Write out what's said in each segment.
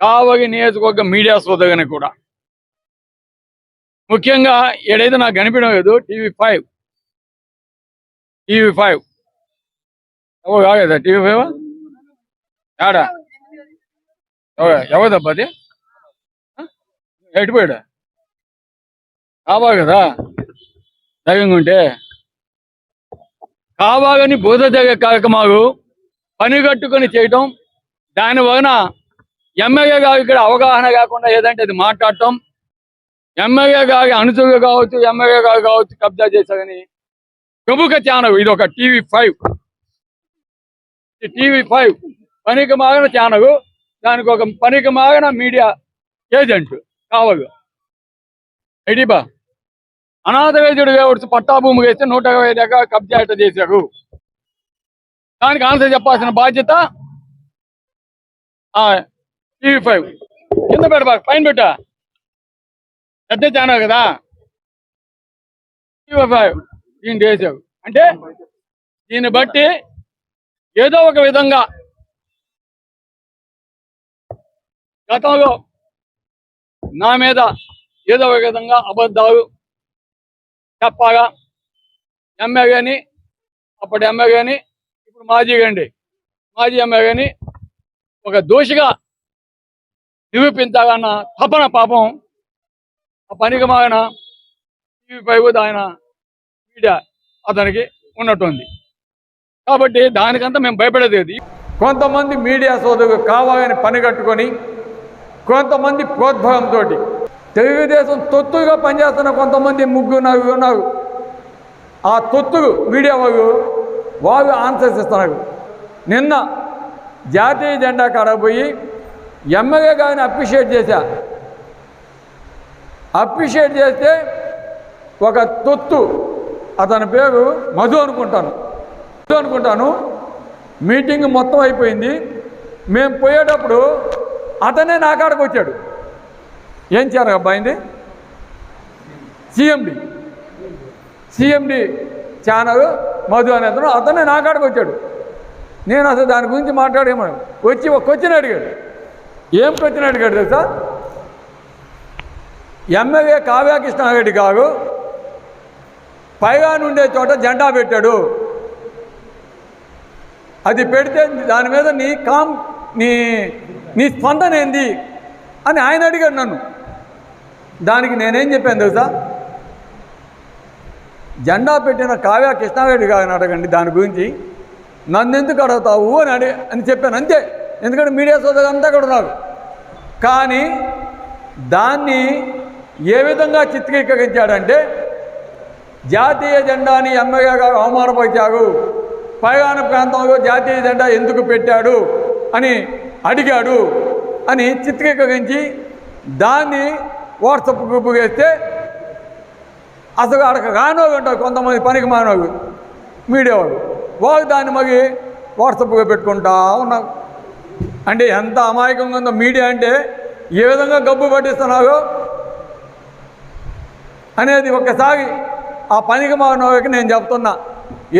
కావగి నియోజకవర్గ మీడియా సోదగని కూడా. ముఖ్యంగా ఏడైతే నాకు కనిపించడం లేదు టీవీ ఫైవ్. TV five. ఎవరు కాగదా? TV five? ఏడా ఎవరిదబ్బా అది? ఎటుపోయాడా కావా కదా దగంగా ఉంటే. కావాలని బోధ జగ కార్యక్రమాలు పని కట్టుకొని చేయటం దాని వలన ఎమ్మెల్యే గారు ఇక్కడ అవగాహన కాకుండా ఏదంటే అది మాట్లాడటం. ఎమ్మెల్యే గారి అనుచరులు కావచ్చు ఎమ్మెల్యే గారు కావచ్చు కబ్జా చేశారని ప్రముఖ ఛానల్ ఇది ఒక టీవీ ఫైవ్. టీవీ ఫైవ్ పనికి మాగిన ఛానల్. దానికి ఒక పనికి మాగిన మీడియా ఏజెంట్ కావాలి. ఎడిబా అనాథ వైద్యుడు వేవచ్చు పట్టా భూమి వేస్తే నూట ఇరవై దాకా కబ్జా ఎట చేశారు? దానికి ఆన్సర్ చెప్పాల్సిన బాధ్యత టీవీ ఫైవ్ కింద పెడబా పైన పెట్ట. పెద్ద ఛానల్ కదా. టీవీ ఫైవ్ దీన్ని వేసావు అంటే దీన్ని బట్టి ఏదో ఒక విధంగా గతంలో నా మీద ఏదో ఒక విధంగా అబద్ధాలు చెప్పగా కానీ అప్పటి ఎమ్మెల్యేని ఇప్పుడు మాజీ గండి మాజీ ఎమ్మెల్యేని ఒక దోషిగా నిరూపించాలన్న తపన పాపం ఆ పనికి మాగిన టీవీ ఆయన మీడియా అతనికి ఉన్నట్టుంది. కాబట్టి దానికంతా మేము భయపడేది కొంతమంది మీడియా సోదరు కావాలని పని కట్టుకొని కొంతమంది ప్రోద్భవంతో తెలుగుదేశం తొత్తుగా పనిచేస్తున్న కొంతమంది ముగ్గురు నలుగురు ఉన్నారు. ఆ తొత్తులు మీడియా వాళ్ళు వాళ్ళు ఆన్సర్స్ ఇస్తున్నారు నిన్న జాతీయ జెండా కాడ ఎమ్మెల్యే గారిని అప్రిషియేట్ చేశా. అప్రిషియేట్ చేస్తే ఒక తొత్తు అతని పేరు మధు అనుకుంటాను. మధు అనుకుంటాను. మీటింగ్ మొత్తం అయిపోయింది. మేము పోయేటప్పుడు అతనే నా కాడకు వచ్చాడు. ఏం చేయాలి అబ్బాయింది సిఎండి. సిఎండి ఛానల్ మధు అనే అతను అతనే నా కాడకు వచ్చాడు. నేను అసలు దాని గురించి మాట్లాడేమో వచ్చి ఒక క్వశ్చన్ అడిగాడు. ఏం క్వశ్చన్ అడిగాడు తెలుసా? ఎమ్మెల్యే కావ్యాకృష్ణారెడ్డి గారు పైగా నుండే చోట జెండా పెట్టాడు. అది పెడితే దాని మీద నీ కామ్ నీ నీ స్పందన ఏంది? అని ఆయన అడిగాడు నన్ను. దానికి నేనేం చెప్పాను తెలుసా? జెండా పెట్టిన కావ్య కృష్ణారెడ్డి గారిని అడగండి దాని గురించి. నన్ను ఎందుకు అడుగుతావు అని అడి అని చెప్పాను అంతే. ఎందుకంటే మీడియా సోదరులు అంతా కూడా ఉన్నారు. కానీ దాన్ని ఏ విధంగా చిత్రీకరించాడంటే జాతీయ జెండాని ఎమ్మెల్యే గారు అవమానపరిచారు పైగాన ప్రాంతంలో జాతీయ జెండా ఎందుకు పెట్టాడు అని అడిగాడు అని చిత్రీకరించి దాన్ని వాట్సప్ గ్రూప్ వేస్తే అసలు అక్కడ రానోళ్ళు ఉంటారు కొంతమంది పనికి మానోళ్ళు మీడియా వాళ్ళు. వాళ్ళు దాన్ని మరి వాట్సప్గా పెట్టుకుంటా ఉన్నారు. అంటే ఎంత అమాయకంగా ఉందో మీడియా అంటే ఏ విధంగా గబ్బు పట్టిస్తున్నారో అనేది ఒక్కసారి ఆ పనికి మానవులకి నేను చెప్తున్నా.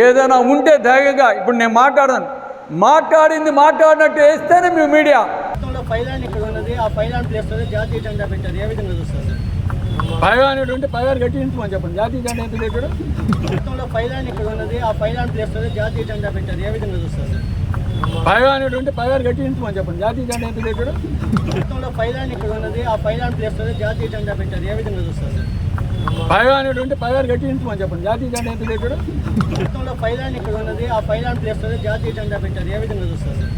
ఏదైనా ఉంటే ధైర్యంగా ఇప్పుడు నేను మాట్లాడాను మాట్లాడింది మాట్లాడినట్టు వేస్తేనే మీ మీడియా. పైలాన్ పైలాన్ కట్టించమని చెప్పండి. జాతీయ జెండా ఎందుకు పెట్టాడు మొత్తంలో పైలాన్ ఇక్కడ ఉన్నది ఆ పైలాన్ ప్లేస్లో జాతీయ జెండా పెట్టారు. ఏ విధంగా చూస్తారు పైగా అనేటువంటి పైగా కట్టించమని చెప్పండి. జాతీయ జెండా ఎందుకు పెట్టాడు మొత్తంలో పైలాన్ ఇక్కడ ఉన్నది. ఆ పైలాన్ ప్లేస్ జాతీయ జెండా పెట్టారు. ఏ విధంగా చూస్తారు? సార్ పైగా అనేటువంటి పైగా కట్టించమని చెప్పండి. జాతీయ జెండా ఎందుకు పెట్టాడు మొత్తంలో పైలాన్ ఇక్కడ ఉన్నది. ఆ పైలాన్ ప్లేస్ జాతీయ జెండా పెట్టారు. ఏ విధంగా చూస్తారు? సార్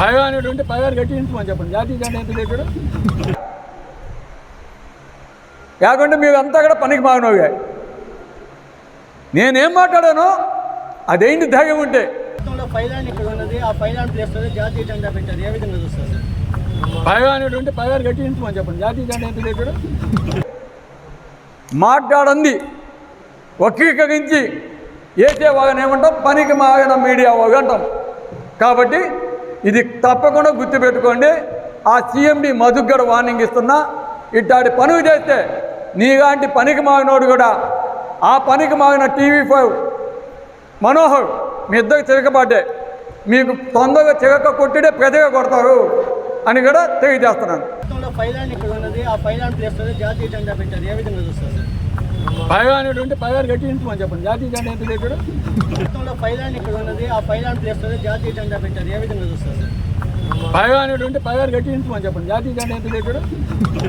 పైగా అనేటువంటి పైగా కట్టించమని చెప్పండి. జాతీయ జెండా ఎందుకు పెట్టాడు కాకుండా మీరు అంతా కూడా పనికి మాగినోగా నేనేం మాట్లాడానో అదేంటి ధైర్యం ఉంటే పైలాన్ ఇక్కడ ఉన్నది ఆ పైలాన్ ప్లేస్లో జాతీయ జెండా పెట్టారు. ఏ విధంగా చూస్తారు సార్? అనేటువంటి పైగా కట్టించమని చెప్పండి. జాతీయ జెండా ఎందుకు పెట్టాడు మాట్లాడంది. వక్రీకరించి ఏసే వాగని ఏమంటాం? పనికి మాగిన మీడియా వాగు అంటాం. కాబట్టి ఇది తప్పకుండా గుర్తుపెట్టుకోండి. ఆ సీఎండి మధుగడ వార్నింగ్ ఇస్తున్నా. ఇట్లాంటి పనులు చేస్తే నీలాంటి పనికి మాగినోడు కూడా ఆ పనికి మాగిన టీవీ ఫైవ్ మనోహర్ మీ ఇద్దరు చిరకబడ్డే మీకు తొందరగా చిరక కొట్టిడే పెద్దగా కొడతారు అని కూడా తెలియజేస్తున్నాను. పైలాన్ ఇక్కడ ఉన్నది. ఆ పైలాన్ ప్లేస్లో జాతీయ జెండా పెట్టారు. ఏ విధంగా చూస్తారు? సార్ పైగా అనేటువంటి పైగారు గట్టి ఇంటి చెప్పండి. జాతీయ జెండా ఎంత గతంలో పైలాన్ ఇక్కడ ఉన్నది. ఆ పైలాన్ ప్లేస్ జాతీయ జెండా పెట్టారు. ఏ విధంగా చూస్తారు? పైగా అనేటువంటి పైగారు గట్టి ఇంటి చెప్పండి. జాతీయ జెండా ఎంత ఇక్కడ